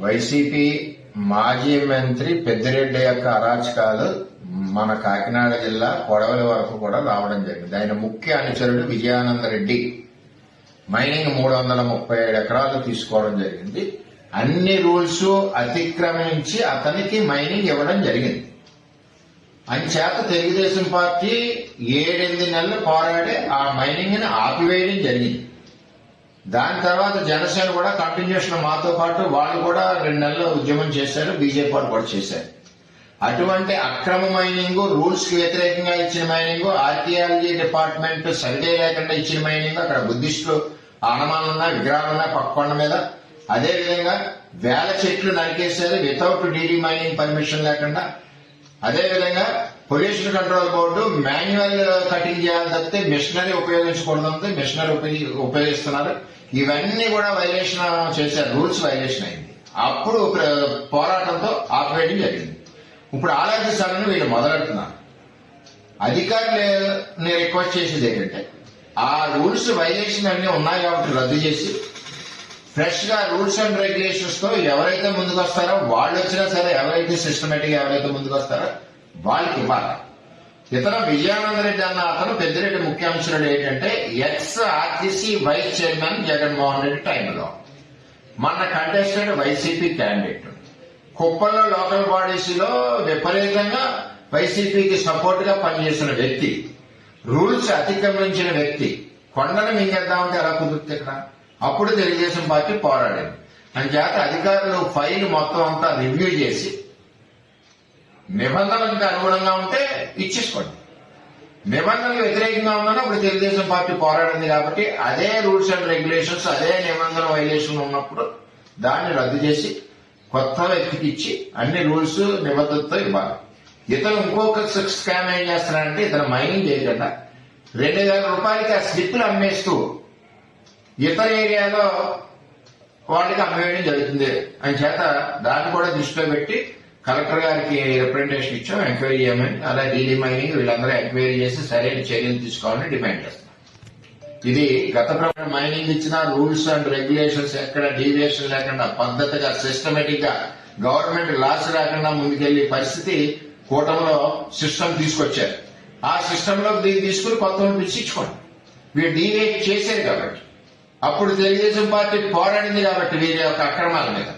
YCP మాజీ మంత్రి పెద్దిరెడ్డి యొక్క అరాచకాలు మన కాకినాడ జిల్లా కొడవలి వరకు కూడా రావడం జరిగింది. ఆయన ముఖ్య అనుచరుడు విజయానంద రెడ్డి మైనింగ్ మూడు వందల ముప్పై ఏడు ఎకరాలు తీసుకోవడం జరిగింది. అన్ని రూల్స్ అతిక్రమించి అతనికి మైనింగ్ ఇవ్వడం జరిగింది. అంచేత తెలుగుదేశం పార్టీ ఏడెనిమిది నెలలు పోరాడి ఆ మైనింగ్ని ఆపివేయడం జరిగింది. దాని తర్వాత జనసేన కూడా కంటిన్యూషన్ మాతో పాటు వాళ్ళు కూడా రెండు నెలలు ఉద్యమం చేశారు బీజేపీ వాళ్ళు కూడా చేశారు. అటువంటి అక్రమ మైనింగ్ రూల్స్కి వ్యతిరేకంగా ఇచ్చిన మైనింగ్ ఆర్కియాలజీ డిపార్ట్మెంట్ సర్వే లేకుండా ఇచ్చిన మైనింగ్ అక్కడ బుద్ధిస్టులు ఆనమానున్న విగ్రహాలున్న పక్కకొండ మీద. అదే విధంగా వేల చెట్లు నరికేశారు వితౌట్ డీడీ మైనింగ్ పర్మిషన్ లేకుండా. అదే విధంగా pollution control board manual cutting చేయాలి తప్పితే మిషనరీ ఉపయోగించకూడదు మిషనరీ ఉపయోగి- ఉపయోగిస్తున్నారు. ఇవన్నీ కూడా వైలేషన్ చేశారు రూల్స్ వైలేషన్ అయింది. అప్పుడు ప్ర- పోరాటంతో ఆపరేటింగ్ జరిగింది. ఇప్పుడు ఆలోచిస్తారని వీళ్ళు మొదలెడుతున్నారు. అధికారులు రిక్వెస్ట్ చేసేది ఏంటంటే ఆ రూల్స్ వైలేషన్ అన్ని ఉన్నాయి కాబట్టి రద్దు చేసి ఫ్రెష్గా రూల్స్ అండ్ రెగ్యులేషన్స్తో ఎవరైతే ముందుకు వస్తారో వాళ్ళు వచ్చినా సరే ఎవరైతే సిస్టమేటిక్గా ఎవరైతే ముందుకు వస్తారో వాళ్ళకి ఇవ్వాలి. ఇతర విజయానంద రెడ్డి అన్న అతను పెద్దిరెడ్డి ముఖ్యాంశుడు ఏంటంటే ex RTC vice chairman Jaganmohan Reddy టైంలో. మన కంటెస్టెడ్ వైసీపీ క్యాండిడేట్ కుప్పంలో లోకల్ బాడీస్లో విపరీతంగా వైసీపీకి సపోర్ట్గా పనిచేసిన వ్యక్తి. రూల్స్ అతిక్రమించిన వ్యక్తి. కొండను మింగేద్దామంటే ఎలా కుదురుతుంది ఇక్కడ? అప్పుడు తెలుగుదేశం పార్టీ పోరాడింది. అంచేత అధికారులు ఫైల్ మొత్తం అంతా రివ్యూ చేసి నిబంధనలకు అనుగుణంగా ఉంటే ఇచ్చేసుకోండి. నిబంధనలు వ్యతిరేకంగా ఉందని ఇప్పుడు తెలుగుదేశం పార్టీ పోరాడింది కాబట్టి అదే రూల్స్ అండ్ రెగ్యులేషన్స్ అదే నిబంధన వైలేషన్ ఉన్నప్పుడు దాన్ని రద్దు చేసి కొత్త వ్యక్తికి ఇచ్చి అన్ని రూల్స్ నిబద్ధతతో ఇవ్వాలి. ఇతను ఇంకొక స్కామ్ ఏం చేస్తున్నాడంటే ఇతను మైనింగ్ చేయకుండా రెండు వేల రూపాయలకి ఆ స్లిప్లు అమ్మేస్తూ ఇతర ఏరియాలో వాళ్ళకి అమ్మేయడం జరుగుతుంది. అని చేత దాన్ని కూడా దృష్టిలో పెట్టి కలెక్టర్ గారికి రిప్రజెంటేషన్ ఇచ్చాం ఎంక్వైరీ చేయమని అలా డీలీ మైనింగ్ వీళ్ళందరూ ఎంక్వైరీ చేసి సరైన చర్యలు తీసుకోవాలని డిమాండ్ చేస్తున్నాం. ఇది గత ప్రభుత్వం మైనింగ్ ఇచ్చిన రూల్స్ అండ్ రెగ్యులేషన్స్ ఎక్కడ డీవియేషన్ లేకుండా పద్ధతిగా సిస్టమేటిక్గా గవర్నమెంట్ లాస్ లేకుండా ముందుకెళ్ళే పరిస్థితి కూటమిలో సిస్టమ్ తీసుకొచ్చారు. ఆ సిస్టమ్లో దీన్ని తీసుకుని కొత్త పిలిచించుకోండి వీరు డీవియేట్ చేశారు కాబట్టి. అప్పుడు తెలుగుదేశం పార్టీ పోరాడింది కాబట్టి వీరి యొక్క అక్రమాల మీద.